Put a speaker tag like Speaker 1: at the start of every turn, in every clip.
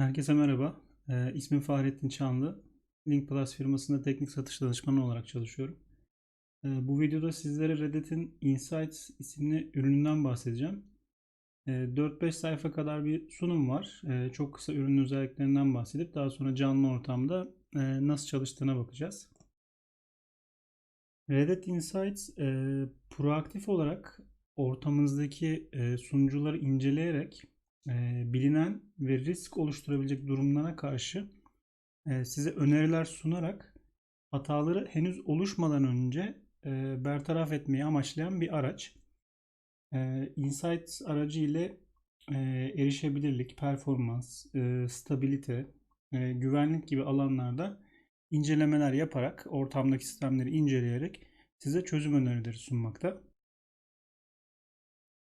Speaker 1: Herkese merhaba. Ee, ismim Fahrettin Çanlı. Link Plus firmasında teknik satış danışmanı olarak çalışıyorum. Ee, bu videoda sizlere Reddit'in Insights isimli ürününden bahsedeceğim. Ee, 4-5 sayfa kadar bir sunum var. Ee, çok kısa ürünün özelliklerinden bahsedip daha sonra canlı ortamda e, nasıl çalıştığına bakacağız. Reddit Insights e, proaktif olarak ortamınızdaki e, sunucuları inceleyerek e, bilinen ve risk oluşturabilecek durumlara karşı e, size öneriler sunarak hataları henüz oluşmadan önce e, bertaraf etmeyi amaçlayan bir araç. E, Insights aracı ile e, erişebilirlik, performans, e, stabilite, e, güvenlik gibi alanlarda incelemeler yaparak, ortamdaki sistemleri inceleyerek size çözüm önerileri sunmakta.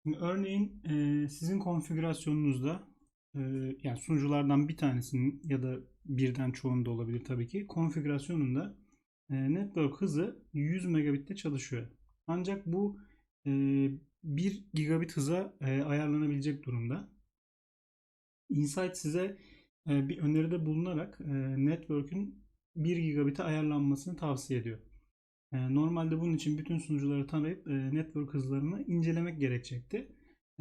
Speaker 1: Şimdi örneğin e, sizin konfigürasyonunuzda e, yani sunuculardan bir tanesinin ya da birden çoğunda olabilir tabii ki konfigürasyonunda e, network hızı 100 megabitte çalışıyor. Ancak bu e, 1 gigabit hıza e, ayarlanabilecek durumda. Insight size e, bir öneride bulunarak e, network'ün 1 gigabit'e ayarlanmasını tavsiye ediyor. E, Normalde bunun için bütün sunucuları tanıyıp e, network hızlarını incelemek gerekecekti.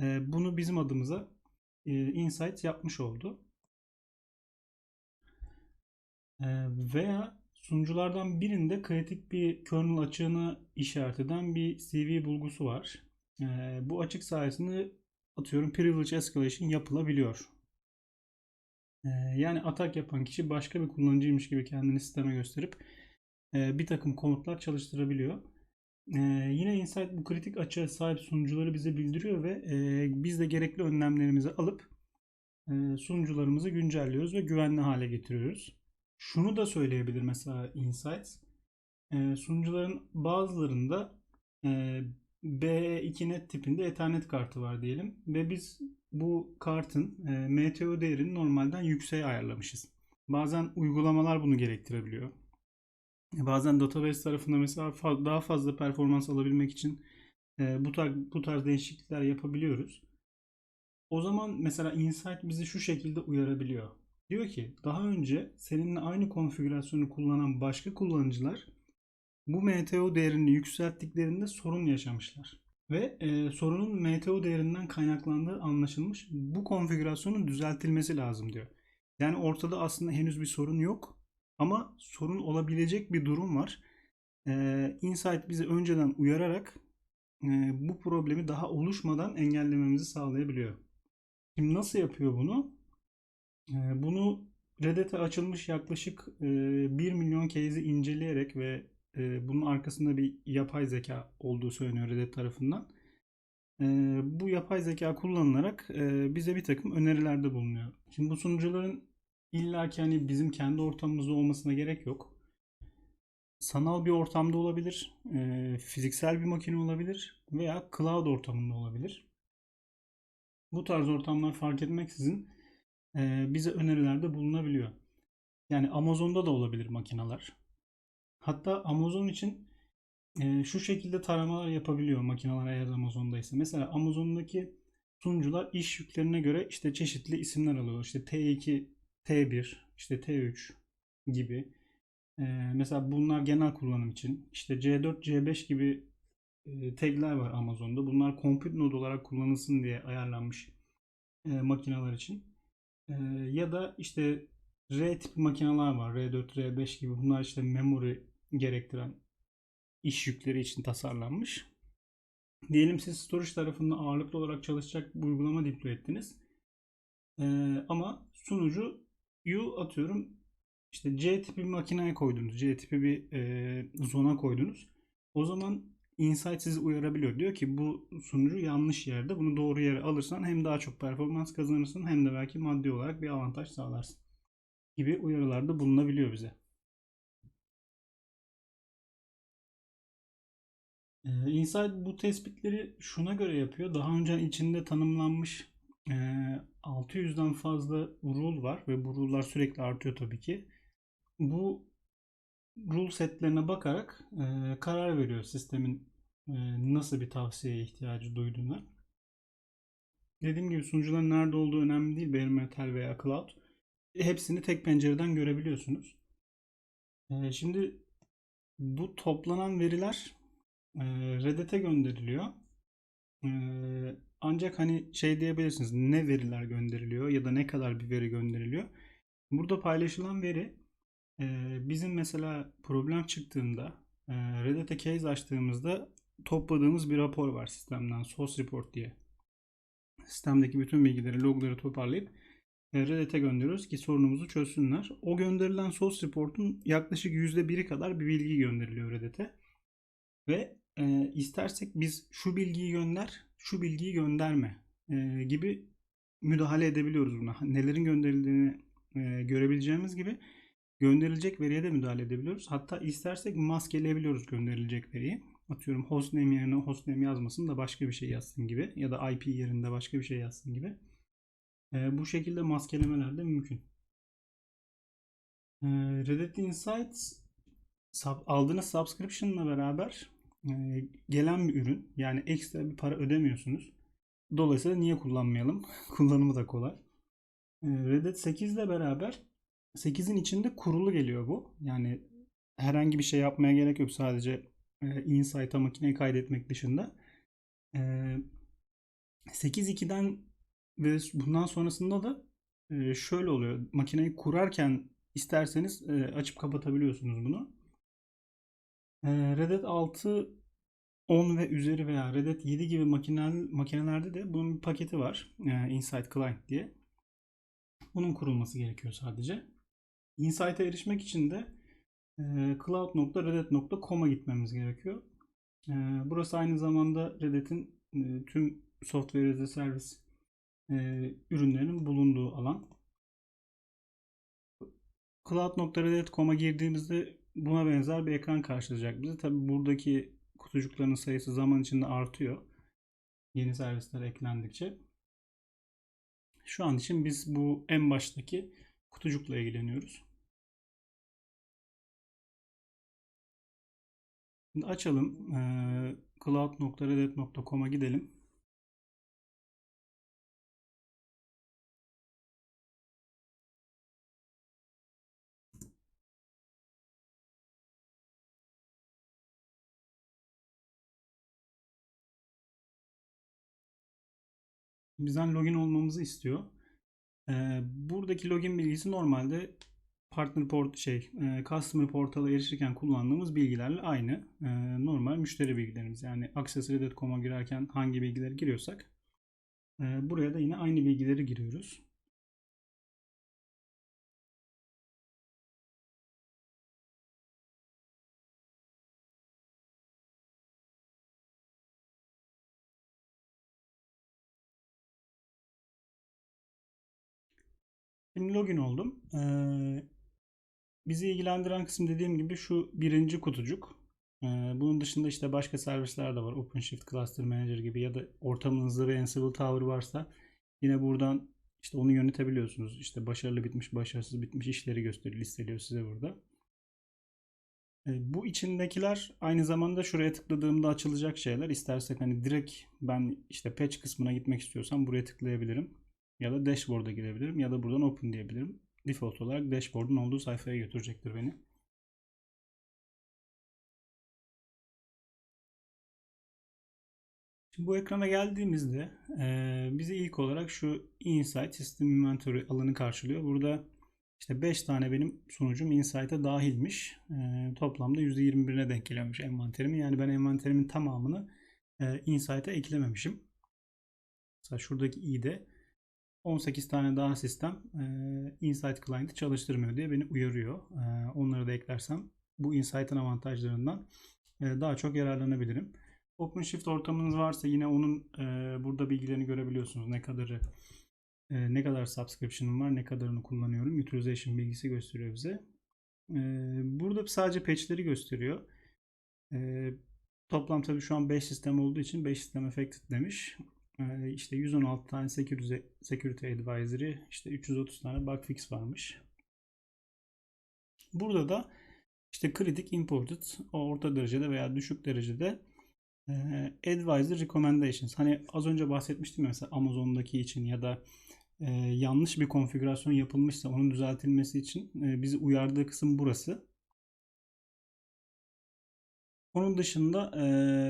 Speaker 1: E, Bunu bizim adımıza e, Insight yapmış oldu. E, Veya sunuculardan birinde kritik bir kernel açığını işaret eden bir CV bulgusu var. Bu açık sayesinde atıyorum privilege escalation yapılabiliyor. Yani atak yapan kişi başka bir kullanıcıymış gibi kendini sisteme gösterip bir takım komutlar çalıştırabiliyor. E, yine Insight bu kritik açığa sahip sunucuları bize bildiriyor ve e, biz de gerekli önlemlerimizi alıp e, sunucularımızı güncelliyoruz ve güvenli hale getiriyoruz. Şunu da söyleyebilir mesela Insights. E, sunucuların bazılarında e, BE2net tipinde Ethernet kartı var diyelim ve biz bu kartın e, MTO değerini normalden yükseğe ayarlamışız. Bazen uygulamalar bunu gerektirebiliyor. Bazen database tarafında mesela daha fazla performans alabilmek için e, bu tarz, bu tarz değişiklikler yapabiliyoruz. O zaman mesela Insight bizi şu şekilde uyarabiliyor. Diyor ki daha önce seninle aynı konfigürasyonu kullanan başka kullanıcılar bu MTO değerini yükselttiklerinde sorun yaşamışlar. Ve e, sorunun MTO değerinden kaynaklandığı anlaşılmış. Bu konfigürasyonun düzeltilmesi lazım diyor. Yani ortada aslında henüz bir sorun yok. Ama sorun olabilecek bir durum var. Ee, Insight bizi önceden uyararak e, bu problemi daha oluşmadan engellememizi sağlayabiliyor. Şimdi nasıl yapıyor bunu? Ee, bunu Reddit'e açılmış yaklaşık e, 1 milyon case'i inceleyerek ve e, bunun arkasında bir yapay zeka olduğu söyleniyor Reddit tarafından. E, bu yapay zeka kullanılarak e, bize bir takım önerilerde bulunuyor. Şimdi bu sunucuların İlla ki hani bizim kendi ortamımızda olmasına gerek yok. Sanal bir ortamda olabilir, e, fiziksel bir makine olabilir veya cloud ortamında olabilir. Bu tarz ortamlar fark etmeksizin e, bize önerilerde bulunabiliyor. Yani Amazon'da da olabilir makineler. Hatta Amazon için e, şu şekilde taramalar yapabiliyor makineler eğer Amazon'daysa. Mesela Amazon'daki sunucular iş yüklerine göre işte çeşitli isimler alıyor. İşte T2 T1, işte T3 gibi. Ee, mesela bunlar genel kullanım için. İşte C4, C5 gibi e, tagler var Amazon'da. Bunlar compute node olarak kullanılsın diye ayarlanmış e, makineler için. E, ya da işte R tip makineler var. R4, R5 gibi. Bunlar işte memory gerektiren iş yükleri için tasarlanmış. Diyelim siz storage tarafında ağırlıklı olarak çalışacak bir uygulama deploy ettiniz. Ee, ama sunucu U atıyorum işte C tipi bir makineye koydunuz. C tipi bir e, zona koydunuz. O zaman Insight sizi uyarabiliyor. Diyor ki bu sunucu yanlış yerde. Bunu doğru yere alırsan hem daha çok performans kazanırsın hem de belki maddi olarak bir avantaj sağlarsın. Gibi uyarılarda bulunabiliyor bize. Ee, Insight bu tespitleri şuna göre yapıyor. Daha önce içinde tanımlanmış e, 600'den fazla rule var ve bu rule'lar sürekli artıyor tabii ki. Bu rule setlerine bakarak e, karar veriyor sistemin e, nasıl bir tavsiyeye ihtiyacı duyduğuna. Dediğim gibi sunucuların nerede olduğu önemli değil. Bare Metal veya Cloud. hepsini tek pencereden görebiliyorsunuz. Ee, şimdi bu toplanan veriler e, Reddit'e gönderiliyor. Ancak hani şey diyebilirsiniz ne veriler gönderiliyor ya da ne kadar bir veri gönderiliyor. Burada paylaşılan veri bizim mesela problem çıktığında e, Reddit'e case açtığımızda topladığımız bir rapor var sistemden source report diye. Sistemdeki bütün bilgileri, logları toparlayıp Reddit'e gönderiyoruz ki sorunumuzu çözsünler. O gönderilen source report'un yaklaşık %1'i kadar bir bilgi gönderiliyor Reddit'e. Ve e, istersek biz şu bilgiyi gönder, şu bilgiyi gönderme e, gibi müdahale edebiliyoruz buna. Nelerin gönderildiğini e, görebileceğimiz gibi gönderilecek veriye de müdahale edebiliyoruz. Hatta istersek maskeleyebiliyoruz gönderilecek veriyi. Atıyorum hostname yerine hostname yazmasın da başka bir şey yazsın gibi ya da IP yerinde başka bir şey yazsın gibi. E, bu şekilde maskelemeler de mümkün. E, Reddit Insights aldığınız subscription'la beraber gelen bir ürün. Yani ekstra bir para ödemiyorsunuz. Dolayısıyla niye kullanmayalım? Kullanımı da kolay. E, Reddit 8 ile beraber 8'in içinde kurulu geliyor bu. Yani herhangi bir şey yapmaya gerek yok. Sadece e, Insight'a makineyi kaydetmek dışında. E, 8.2'den ve bundan sonrasında da e, şöyle oluyor. Makineyi kurarken isterseniz e, açıp kapatabiliyorsunuz bunu. E, Reddit 6 10 ve üzeri veya Reddit 7 gibi makinel, makinelerde de bunun bir paketi var. E, Insight Client diye. Bunun kurulması gerekiyor sadece. Insight'a erişmek için de e, cloud.reddit.com'a gitmemiz gerekiyor. E, burası aynı zamanda Reddit'in e, tüm software as a service e, ürünlerinin bulunduğu alan. Cloud.reddit.com'a girdiğimizde buna benzer bir ekran karşılayacak bizi. Tabi buradaki kutucukların sayısı zaman içinde artıyor. Yeni servisler eklendikçe. Şu an için biz bu en baştaki kutucukla ilgileniyoruz. Şimdi açalım. Ee, cloud.reddit.com'a gidelim. Bizden login olmamızı istiyor. Ee, buradaki login bilgisi normalde partner port şey e, customer portala erişirken kullandığımız bilgilerle aynı. E, normal müşteri bilgilerimiz. Yani accessreddit.com'a girerken hangi bilgileri giriyorsak e, buraya da yine aynı bilgileri giriyoruz. Şimdi login oldum. Ee, bizi ilgilendiren kısım dediğim gibi şu birinci kutucuk. Ee, bunun dışında işte başka servisler de var. OpenShift Cluster Manager gibi ya da ortamınızda bir Ansible Tower varsa yine buradan işte onu yönetebiliyorsunuz. İşte başarılı bitmiş, başarısız bitmiş işleri gösteriyor, listeliyor size burada. Ee, bu içindekiler aynı zamanda şuraya tıkladığımda açılacak şeyler. İstersek hani direkt ben işte patch kısmına gitmek istiyorsam buraya tıklayabilirim. Ya da dashboard'a girebilirim ya da buradan open diyebilirim. Default olarak dashboard'un olduğu sayfaya götürecektir beni. Şimdi bu ekrana geldiğimizde e, bizi ilk olarak şu Insight System Inventory alanı karşılıyor. Burada işte 5 tane benim sunucum Insight'a dahilmiş. E, toplamda %21'ine denk geliyormuş envanterimin. Yani ben envanterimin tamamını e, Insight'a eklememişim. Mesela şuradaki i'de 18 tane daha sistem e, Insight Client'ı çalıştırmıyor diye beni uyarıyor. E, onları da eklersem bu Insight'ın avantajlarından e, daha çok yararlanabilirim. OpenShift ortamınız varsa yine onun e, burada bilgilerini görebiliyorsunuz. Ne kadarı e, ne kadar subscription'ım var, ne kadarını kullanıyorum. Utilization bilgisi gösteriyor bize. E, burada sadece patch'leri gösteriyor. E, toplam tabii şu an 5 sistem olduğu için 5 sistem affected demiş. E, işte 116 tane security, security advisory, işte 330 tane bug fix varmış. Burada da işte kritik imported, orta derecede veya düşük derecede Advisor Recommendations. Hani az önce bahsetmiştim ya mesela Amazon'daki için ya da e, yanlış bir konfigürasyon yapılmışsa onun düzeltilmesi için e, bizi uyardığı kısım burası. Onun dışında e,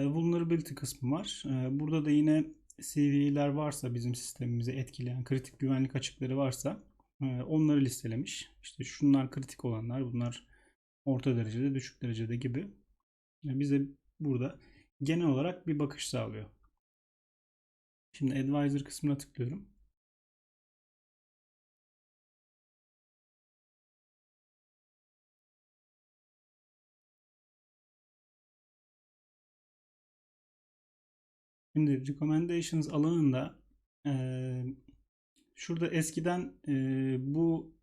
Speaker 1: vulnerability kısmı var. E, burada da yine CV'ler varsa bizim sistemimizi etkileyen kritik güvenlik açıkları varsa e, onları listelemiş. İşte şunlar kritik olanlar, bunlar orta derecede, düşük derecede gibi. E, bize burada genel olarak bir bakış sağlıyor. Şimdi Advisor kısmına tıklıyorum. Şimdi Recommendations alanında eee, şurada eskiden eee, bu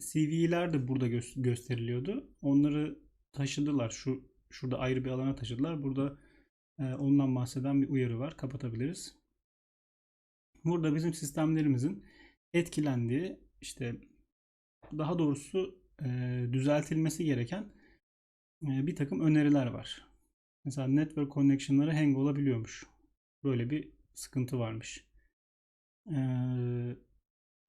Speaker 1: CV'ler de burada gö- gösteriliyordu. Onları taşıdılar. Şu şurada ayrı bir alana taşıdılar. Burada eee, ondan bahseden bir uyarı var. Kapatabiliriz. Burada bizim sistemlerimizin etkilendiği işte daha doğrusu eee, düzeltilmesi gereken eee, bir takım öneriler var. Mesela network connection'ları hang olabiliyormuş. Böyle bir sıkıntı varmış. Ee,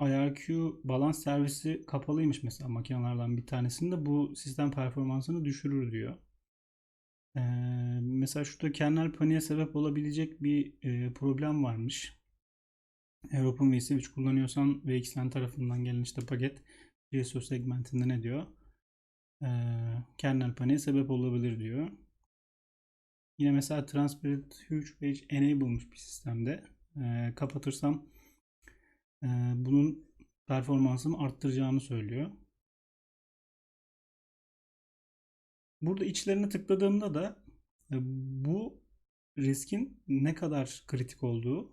Speaker 1: IRQ balans servisi kapalıymış mesela makinelerden bir tanesinde bu sistem performansını düşürür diyor. Ee, mesela şurada kernel paniğe sebep olabilecek bir e, problem varmış. Eğer OpenVSwitch kullanıyorsan VXLAN tarafından gelen işte paket GSO segmentinde ne diyor? Ee, kernel paniğe sebep olabilir diyor. Yine mesela Transparent Huge Page Enable'mış bir sistemde. Ee, kapatırsam e, bunun performansını arttıracağını söylüyor. Burada içlerine tıkladığımda da e, bu riskin ne kadar kritik olduğu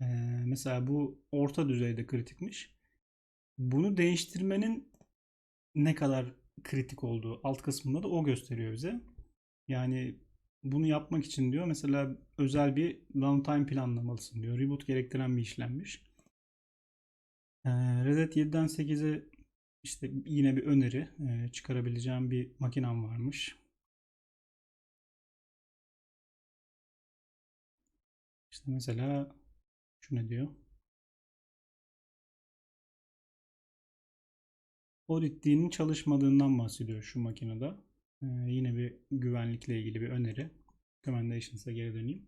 Speaker 1: e, mesela bu orta düzeyde kritikmiş. Bunu değiştirmenin ne kadar kritik olduğu alt kısmında da o gösteriyor bize. Yani bunu yapmak için diyor mesela özel bir downtime planlamalısın diyor. Reboot gerektiren bir işlemmiş. Ee, Red Hat 7'den 8'e işte yine bir öneri e, çıkarabileceğim bir makinem varmış. İşte mesela şu ne diyor? Audit'inin çalışmadığından bahsediyor şu makinede. Ee, yine bir güvenlikle ilgili bir öneri. Recommendations'a geri döneyim.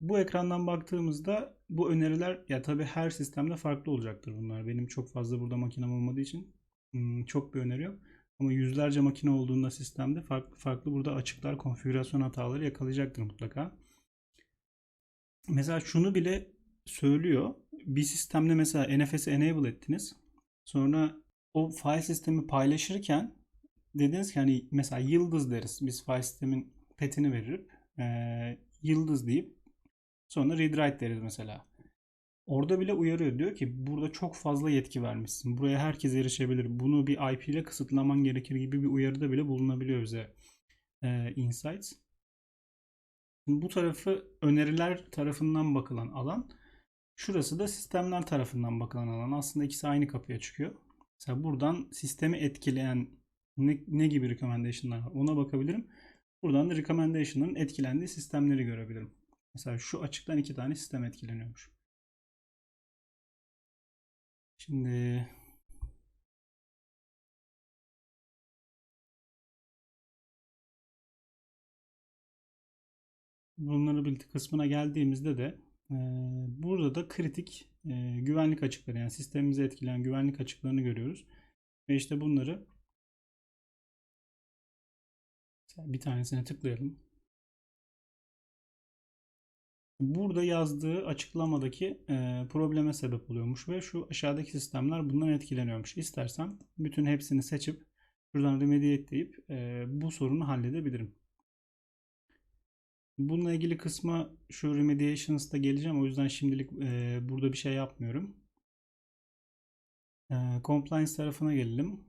Speaker 1: Bu ekrandan baktığımızda bu öneriler ya tabii her sistemde farklı olacaktır bunlar. Benim çok fazla burada makinem olmadığı için hmm, çok bir öneri yok. Ama yüzlerce makine olduğunda sistemde farklı farklı burada açıklar, konfigürasyon hataları yakalayacaktır mutlaka. Mesela şunu bile söylüyor. Bir sistemde mesela NFS'i enable ettiniz. Sonra o file sistemi paylaşırken dediniz ki hani mesela yıldız deriz. Biz file sistemin petini verip e, yıldız deyip sonra read write deriz mesela. Orada bile uyarıyor. Diyor ki burada çok fazla yetki vermişsin. Buraya herkes erişebilir. Bunu bir IP ile kısıtlaman gerekir gibi bir uyarıda bile bulunabiliyor bize e, Insights. Bu tarafı öneriler tarafından bakılan alan. Şurası da sistemler tarafından bakılan alan. Aslında ikisi aynı kapıya çıkıyor. Mesela buradan sistemi etkileyen ne, ne gibi recommendation'lar var ona bakabilirim. Buradan da recommendation'ların etkilendiği sistemleri görebilirim. Mesela şu açıktan iki tane sistem etkileniyormuş. Şimdi vulnerability kısmına geldiğimizde de e, burada da kritik e, güvenlik açıkları yani sistemimizi etkileyen güvenlik açıklarını görüyoruz. Ve işte bunları bir tanesine tıklayalım. Burada yazdığı açıklamadaki e, probleme sebep oluyormuş ve şu aşağıdaki sistemler bundan etkileniyormuş. İstersem bütün hepsini seçip şuradan remediate deyip e, bu sorunu halledebilirim. Bununla ilgili kısma şu remediations'ta geleceğim. O yüzden şimdilik e, burada bir şey yapmıyorum. E, compliance tarafına gelelim.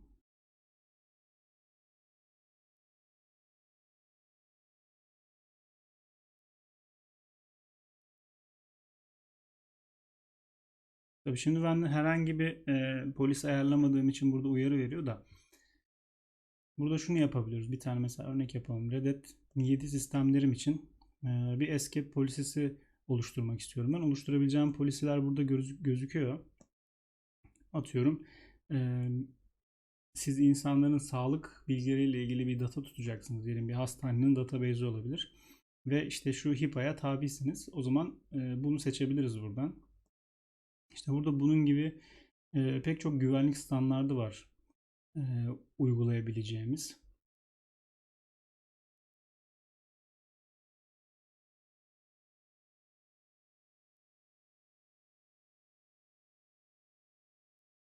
Speaker 1: Tabii şimdi ben herhangi bir e, polis ayarlamadığım için burada uyarı veriyor da burada şunu yapabiliyoruz. Bir tane mesela örnek yapalım. Red Hat 7 sistemlerim için e, bir escape polisisi oluşturmak istiyorum. Ben oluşturabileceğim polisiler burada gözü- gözüküyor. Atıyorum. eee, siz insanların sağlık bilgileriyle ilgili bir data tutacaksınız. Diyelim bir hastanenin database'i olabilir. Ve işte şu HIPAA'ya tabisiniz. O zaman eee, bunu seçebiliriz buradan. İşte burada bunun gibi eee, pek çok güvenlik standardı var eee, uygulayabileceğimiz.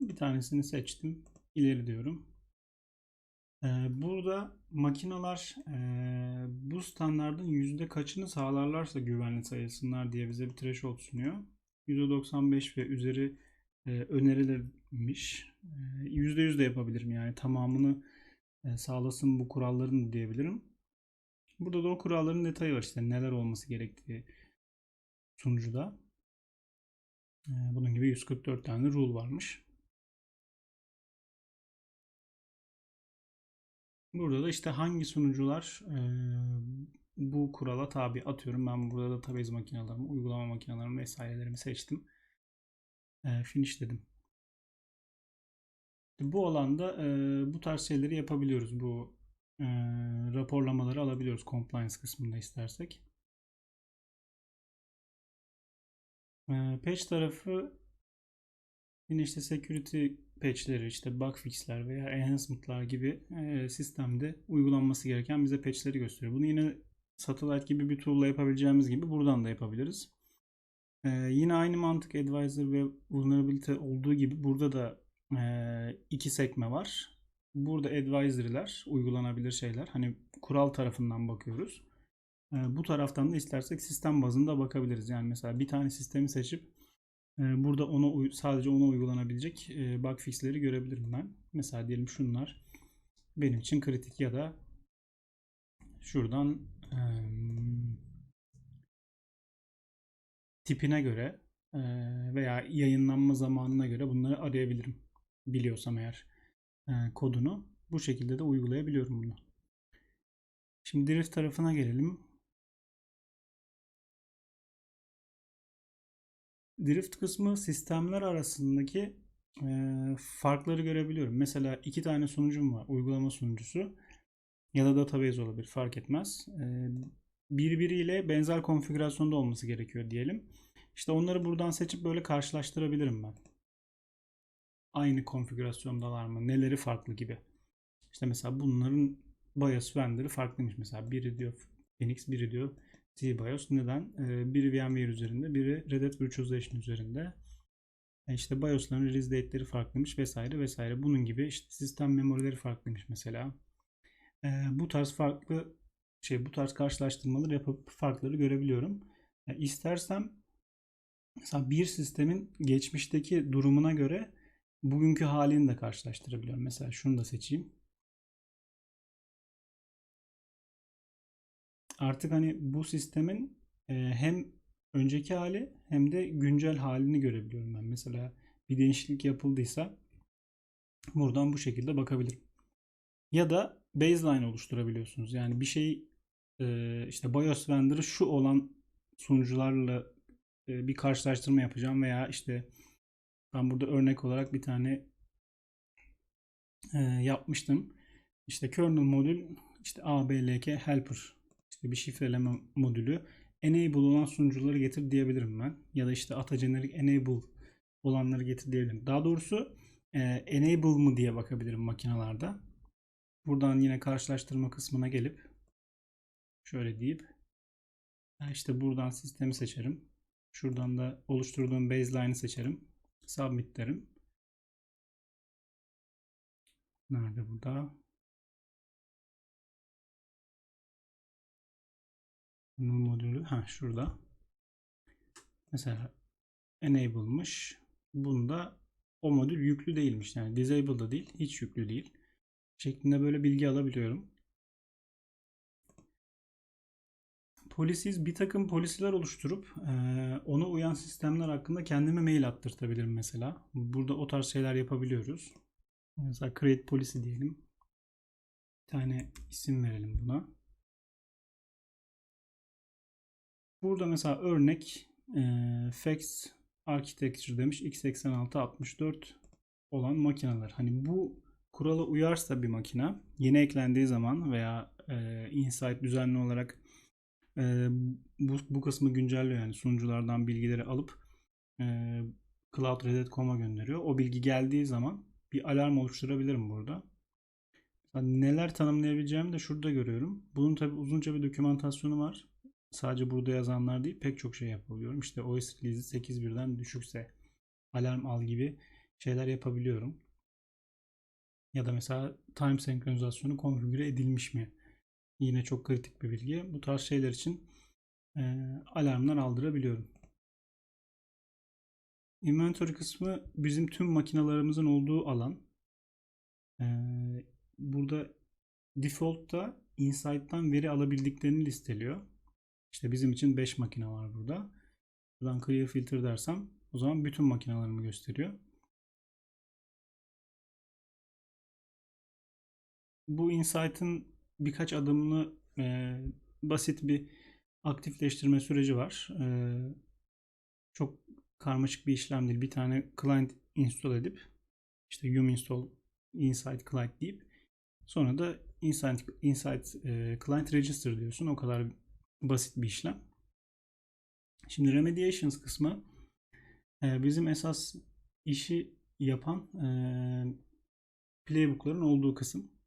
Speaker 1: Bir tanesini seçtim. İleri diyorum. Ee, burada makineler ee, bu standardın yüzde kaçını sağlarlarsa güvenli sayılsınlar diye bize bir threshold sunuyor. %95 ve üzeri ee, önerilirmiş. Ee, %100 de yapabilirim yani tamamını ee, sağlasın bu kuralların diyebilirim. Burada da o kuralların detayı var işte neler olması gerektiği sunucuda. Ee, bunun gibi 144 tane rule varmış. Burada da işte hangi sunucular e, bu kurala tabi atıyorum. Ben burada database makinelerimi, uygulama makinelerimi vesairelerimi seçtim. E, finish dedim. Bu alanda e, bu tarz şeyleri yapabiliyoruz. Bu e, raporlamaları alabiliyoruz compliance kısmında istersek. E, patch tarafı yine işte security patchleri, işte bug fixler veya enhancement'lar gibi e, sistemde uygulanması gereken bize patchleri gösteriyor. Bunu yine Satellite gibi bir tool'la yapabileceğimiz gibi buradan da yapabiliriz. E, yine aynı mantık Advisor ve Vulnerability olduğu gibi burada da e, iki sekme var. Burada advisory'ler, uygulanabilir şeyler. Hani kural tarafından bakıyoruz. E, bu taraftan da istersek sistem bazında bakabiliriz. Yani mesela bir tane sistemi seçip e, burada ona sadece ona uygulanabilecek e, bug fixleri görebilirim ben. Mesela diyelim şunlar benim için kritik ya da şuradan tipine göre veya yayınlanma zamanına göre bunları arayabilirim. Biliyorsam eğer kodunu bu şekilde de uygulayabiliyorum bunu. Şimdi drift tarafına gelelim. Drift kısmı sistemler arasındaki farkları görebiliyorum. Mesela iki tane sunucum var. Uygulama sunucusu ya da database olabilir fark etmez. E, birbiriyle benzer konfigürasyonda olması gerekiyor diyelim. İşte onları buradan seçip böyle karşılaştırabilirim ben. Aynı konfigürasyondalar mı? Neleri farklı gibi. İşte mesela bunların BIOS vendor'ı farklıymış. Mesela biri diyor Phoenix, biri diyor SeaBIOS. Neden? Ee, biri VMware üzerinde, biri Red Hat Virtualization üzerinde. E işte BIOS'ların release date'leri farklıymış vesaire vesaire. Bunun gibi işte sistem memorileri farklıymış mesela. Ee, bu tarz farklı şey bu tarz karşılaştırmaları yapıp farkları görebiliyorum. Yani istersem mesela bir sistemin geçmişteki durumuna göre bugünkü halini de karşılaştırabiliyorum. Mesela şunu da seçeyim. Artık hani bu sistemin e, hem önceki hali hem de güncel halini görebiliyorum ben. Mesela bir değişiklik yapıldıysa buradan bu şekilde bakabilirim. Ya da baseline oluşturabiliyorsunuz. Yani bir şey e, işte BIOS vendor'ı şu olan sunucularla e, bir karşılaştırma yapacağım veya işte ben burada örnek olarak bir tane e, yapmıştım. İşte kernel modül işte ABLK helper işte bir şifreleme modülü enable olan sunucuları getir diyebilirim ben. Ya da işte ata generic enable olanları getir diyebilirim. Daha doğrusu e, enable mı diye bakabilirim makinalarda. Buradan yine karşılaştırma kısmına gelip şöyle deyip işte buradan sistemi seçerim. Şuradan da oluşturduğum baseline'ı seçerim. Submit derim. Nerede burada? Bunun modülü ha şurada. Mesela enable'mış. Bunda o modül yüklü değilmiş. Yani disable'da değil, hiç yüklü değil. Şeklinde böyle bilgi alabiliyorum. Polisiz bir takım polisiler oluşturup ona uyan sistemler hakkında kendime mail attırtabilirim mesela. Burada o tarz şeyler yapabiliyoruz. Mesela create policy diyelim. Bir tane isim verelim buna. Burada mesela örnek e, fax architecture demiş x86-64 olan makineler. Hani bu kurala uyarsa bir makine yeni eklendiği zaman veya e, Insight düzenli olarak e, bu, bu kısmı güncelliyor yani sunuculardan bilgileri alıp e, Cloud Reset.com'a gönderiyor. O bilgi geldiği zaman bir alarm oluşturabilirim burada. Neler tanımlayabileceğimi de şurada görüyorum. Bunun tabi uzunca bir dokümantasyonu var. Sadece burada yazanlar değil pek çok şey yapabiliyorum. İşte OS release'i 8.1'den düşükse alarm al gibi şeyler yapabiliyorum. Ya da mesela time senkronizasyonu konfigüre edilmiş mi? Yine çok kritik bir bilgi. Bu tarz şeyler için e, alarmlar aldırabiliyorum. Inventory kısmı bizim tüm makinalarımızın olduğu alan. E, burada default'ta Insight'tan veri alabildiklerini listeliyor. İşte bizim için 5 makine var burada. Buradan clear filter dersem o zaman bütün makinalarımı gösteriyor. Bu Insight'ın birkaç adımlı e, basit bir aktifleştirme süreci var. E, çok karmaşık bir işlem değil. Bir tane client install edip işte yum install insight client deyip sonra da insight, insight e, client register diyorsun. O kadar basit bir işlem. Şimdi remediations kısmı e, bizim esas işi yapan e, playbook'ların olduğu kısım.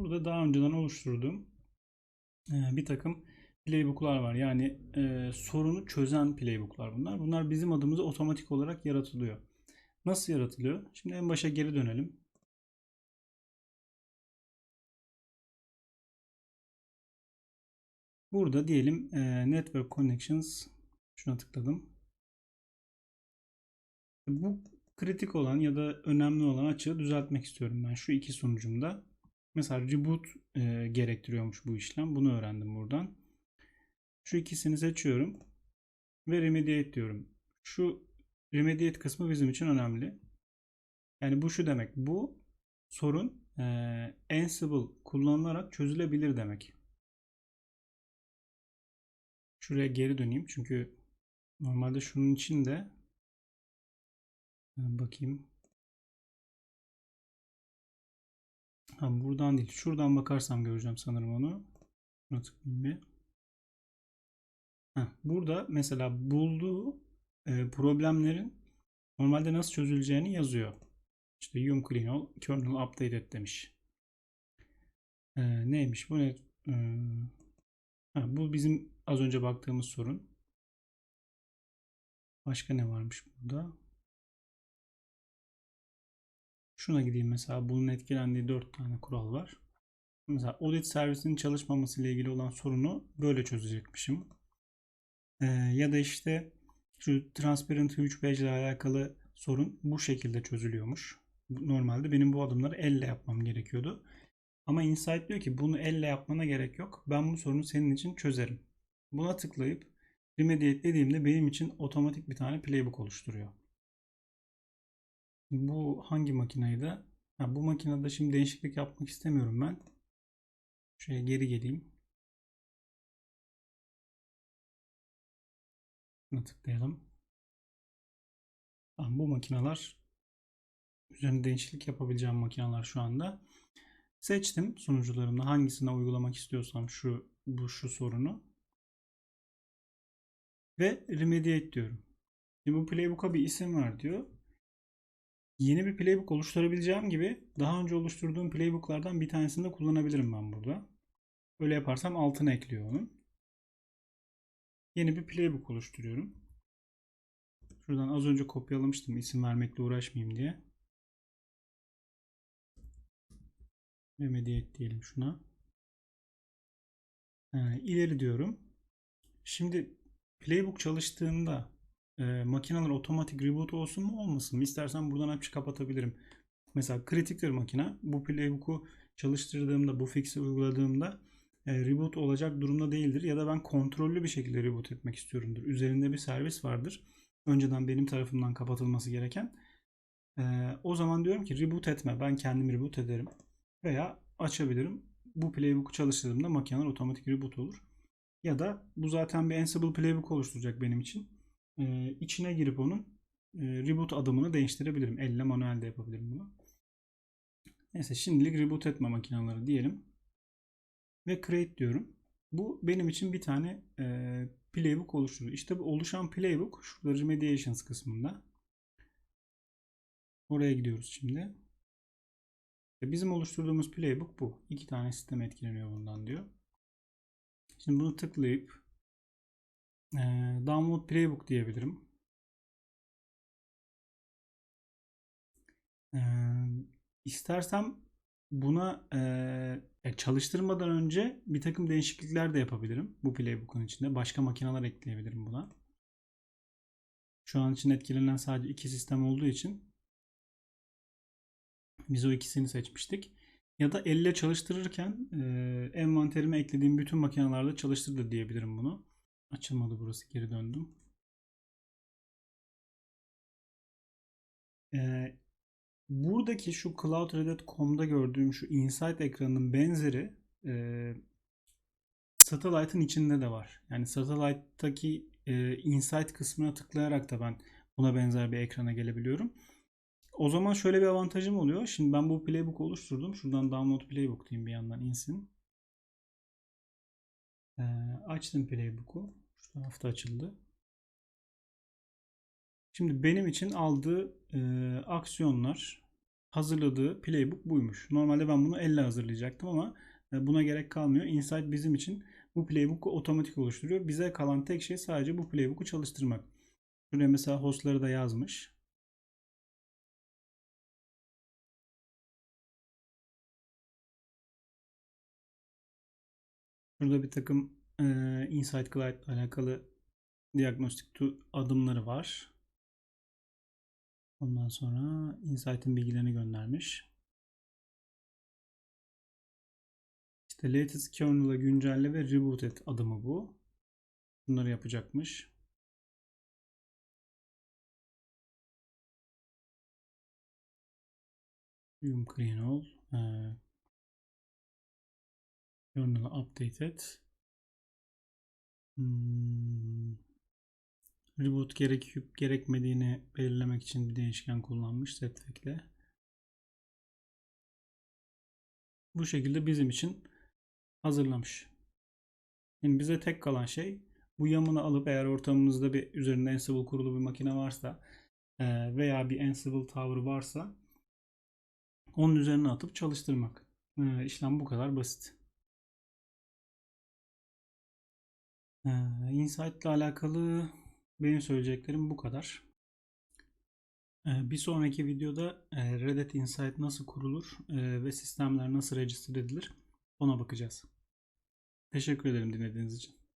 Speaker 1: Burada daha önceden oluşturduğum e, bir takım playbook'lar var. Yani e, sorunu çözen playbook'lar bunlar. Bunlar bizim adımıza otomatik olarak yaratılıyor. Nasıl yaratılıyor? Şimdi en başa geri dönelim. Burada diyelim e, Network Connections şuna tıkladım. Bu kritik olan ya da önemli olan açığı düzeltmek istiyorum ben şu iki sunucumda. Mesela reboot e, gerektiriyormuş bu işlem. Bunu öğrendim buradan. Şu ikisini seçiyorum ve remediate diyorum. Şu remediate kısmı bizim için önemli. Yani bu şu demek. Bu sorun e, Ansible kullanılarak çözülebilir demek. Şuraya geri döneyim çünkü normalde şunun için de bakayım. Ha, buradan değil. Şuradan bakarsam göreceğim sanırım onu. Şuna tıklayayım bir. Heh, burada mesela bulduğu e, problemlerin normalde nasıl çözüleceğini yazıyor. İşte yum clean all, kernel update demiş. E, neymiş bu ne? E, ha, bu bizim az önce baktığımız sorun. Başka ne varmış burada? Şuna gideyim mesela bunun etkilendiği 4 tane kural var. Mesela audit servisinin çalışmaması ile ilgili olan sorunu böyle çözecekmişim. Ee, ya da işte şu transparent huge page ile alakalı sorun bu şekilde çözülüyormuş. Normalde benim bu adımları elle yapmam gerekiyordu. Ama Insight diyor ki bunu elle yapmana gerek yok. Ben bu sorunu senin için çözerim. Buna tıklayıp remediate dediğimde benim için otomatik bir tane playbook oluşturuyor. Bu hangi makineydi? Ha, bu makinede şimdi değişiklik yapmak istemiyorum ben. Şuraya geri geleyim. Buna tıklayalım. Tamam, bu makineler üzerinde değişiklik yapabileceğim makineler şu anda. Seçtim sunucularımda hangisine uygulamak istiyorsam şu bu şu sorunu. Ve remediate diyorum. Şimdi bu playbook'a bir isim ver diyor yeni bir playbook oluşturabileceğim gibi daha önce oluşturduğum playbooklardan bir tanesini de kullanabilirim ben burada. Öyle yaparsam altına ekliyor onun. Yeni bir playbook oluşturuyorum. Şuradan az önce kopyalamıştım isim vermekle uğraşmayayım diye. Remediate diyelim şuna. Ee, ileri diyorum. Şimdi playbook çalıştığında e, makineler otomatik reboot olsun mu olmasın mı? İstersen buradan açıp kapatabilirim. Mesela kritiktir makine. Bu playbook'u çalıştırdığımda, bu fix'i uyguladığımda e, reboot olacak durumda değildir. Ya da ben kontrollü bir şekilde reboot etmek istiyorumdur. Üzerinde bir servis vardır. Önceden benim tarafımdan kapatılması gereken. E, o zaman diyorum ki reboot etme. Ben kendim reboot ederim. Veya açabilirim. Bu playbook'u çalıştırdığımda makineler otomatik reboot olur. Ya da bu zaten bir Ansible playbook oluşturacak benim için. Ee, içine girip onun e, reboot adımını değiştirebilirim. Elle manuel de yapabilirim bunu. Neyse şimdilik reboot etme makinaları diyelim. Ve create diyorum. Bu benim için bir tane e, playbook oluşturuyor. İşte bu oluşan playbook şurada remediations kısmında. Oraya gidiyoruz şimdi. Bizim oluşturduğumuz playbook bu. İki tane sistem etkileniyor bundan diyor. Şimdi bunu tıklayıp e, download playbook diyebilirim. E, istersem buna e, çalıştırmadan önce bir takım değişiklikler de yapabilirim bu playbook'un içinde. Başka makineler ekleyebilirim buna. Şu an için etkilenen sadece iki sistem olduğu için biz o ikisini seçmiştik. Ya da elle çalıştırırken e, envanterime eklediğim bütün makinelerde çalıştır diyebilirim bunu. Açılmadı burası geri döndüm. E, buradaki şu cloudredet.com'da gördüğüm şu insight ekranının benzeri e, Satellite'ın içinde de var. Yani Satellite'daki e, insight kısmına tıklayarak da ben buna benzer bir ekrana gelebiliyorum. O zaman şöyle bir avantajım oluyor. Şimdi ben bu playbook oluşturdum. Şuradan download playbook diyeyim bir yandan insin. Ee, açtım playbook'u. Şu tarafta açıldı. Şimdi benim için aldığı e, aksiyonlar, hazırladığı playbook buymuş. Normalde ben bunu elle hazırlayacaktım ama e, buna gerek kalmıyor. Insight bizim için bu playbook'u otomatik oluşturuyor. Bize kalan tek şey sadece bu playbook'u çalıştırmak. Şuraya mesela hostları da yazmış. Burada bir takım e, Insight Glide alakalı diagnostik adımları var. Ondan sonra Insight'ın bilgilerini göndermiş. İşte latest kernel'a güncelle ve reboot et adımı bu. Bunları yapacakmış. Vim clean all. Ee, Kernel'ı update et. Hmm. Reboot gerekip gerekmediğini belirlemek için bir değişken kullanmış setfake Bu şekilde bizim için hazırlamış. Şimdi bize tek kalan şey bu yamını alıp eğer ortamımızda bir üzerinde Ansible kurulu bir makine varsa e, veya bir Ansible Tower varsa onun üzerine atıp çalıştırmak. E, işlem bu kadar basit. Insight ile alakalı benim söyleyeceklerim bu kadar. Ee, bir sonraki videoda e, Red Hat Insight nasıl kurulur e, ve sistemler nasıl register edilir ona bakacağız. Teşekkür ederim dinlediğiniz için.